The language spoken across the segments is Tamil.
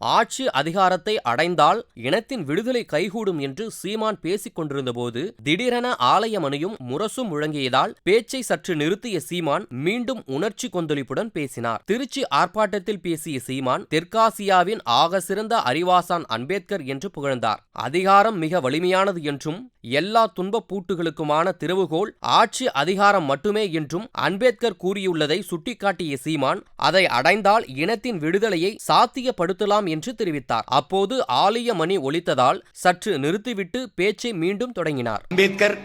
ஆட்சி அதிகாரத்தை அடைந்தால் இனத்தின் விடுதலை கைகூடும் என்று சீமான் பேசிக் கொண்டிருந்தபோது திடீரென ஆலயமணியும் முரசும் முழங்கியதால் பேச்சை சற்று நிறுத்திய சீமான் மீண்டும் உணர்ச்சி கொந்தளிப்புடன் பேசினார். திருச்சி ஆர்ப்பாட்டத்தில் பேசிய சீமான் தெற்காசியாவின் ஆக சிறந்த அறிவாசான் அம்பேத்கர் என்று புகழ்ந்தார். அதிகாரம் மிக வலிமையானது என்றும் எல்லா துன்பப் பூட்டுகளுக்குமான திறவுகோல் ஆட்சி அதிகாரம் மட்டுமே என்றும் அம்பேத்கர் கூறியுள்ளதை சுட்டிக்காட்டிய சீமான் அதை அடைந்தால் இனத்தின் விடுதலையை சாத்தியப்படுத்தலாம் என்று தெரிவித்தார். அப்போது ஆலய மணி ஒலித்ததால் சற்று நிறுத்திவிட்டு பேச்சை மீண்டும் தொடங்கினார். அம்பேத்கர்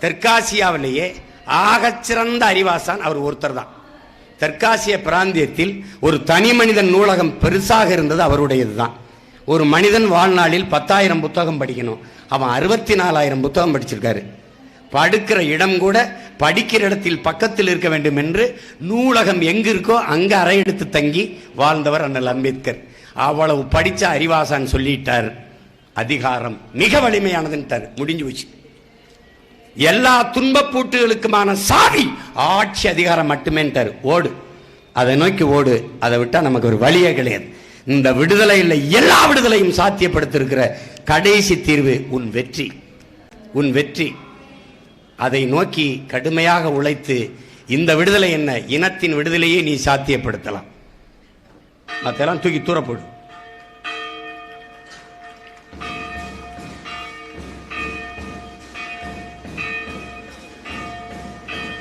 தெற்காசியாவிலேயே ஆகச்சிறந்த அறிவாசான் அவர் ஒருத்தர் தான். தெற்காசிய பிராந்தியத்தில் ஒரு தனி மனிதன் நூலகம் பெருசாக இருந்தது அவருடையது தான். ஒரு மனிதன் வாழ்நாளில் பத்தாயிரம் புத்தகம் படிக்கணும். அவன் அறுபத்தி நாலாயிரம் புத்தகம் படிச்சிருக்காரு. படுக்கிற இடம் கூட படிக்கிற இடத்தில் பக்கத்தில் இருக்க வேண்டும் என்று நூலகம் எங்கிருக்கோ அங்க அறை எடுத்து தங்கி வாழ்ந்தவர் அண்ணல் அம்பேத்கர். அவ்வளவு படிச்ச அறிவாசான் சொல்லிட்டார். அதிகாரம் மிக வலிமையானதுன்ட்டார் முடிஞ்சு போச்சு. எல்லா துன்பப்பூட்டுகளுக்குமான சாவி ஆட்சி அதிகாரம் மட்டுமேன்ட்டார் ஓடு. அதை நோக்கி ஓடு அதை விட்டா நமக்கு ஒரு வழியே கிடையாது. இந்த விடுதலையில் எல்லா விடுதலையும் சாத்தியப்படுத்திருக்கிற கடைசி தீர்வு உன் வெற்றி. உன் வெற்றி. அதை நோக்கி கடுமையாக உழைத்து இந்த விடுதலை என்ன? இனத்தின் விடுதலையே நீ சாத்தியப்படுத்தலாம். மற்றெல்லாம் தூக்கி தூர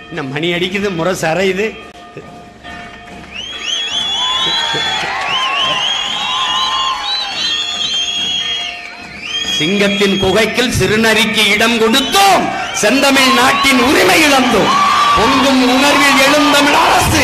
இந்த மணி அடிக்குது முறை சரையுது. சிங்கத்தின் குகைக்கில் சிறுநரிக்கு இடம் கொடுத்தோம். செந்தமிழ் நாட்டின் உரிமை இழந்தோம். பொங்கும் உணர்வில் எழுந்தமிழ் அரசு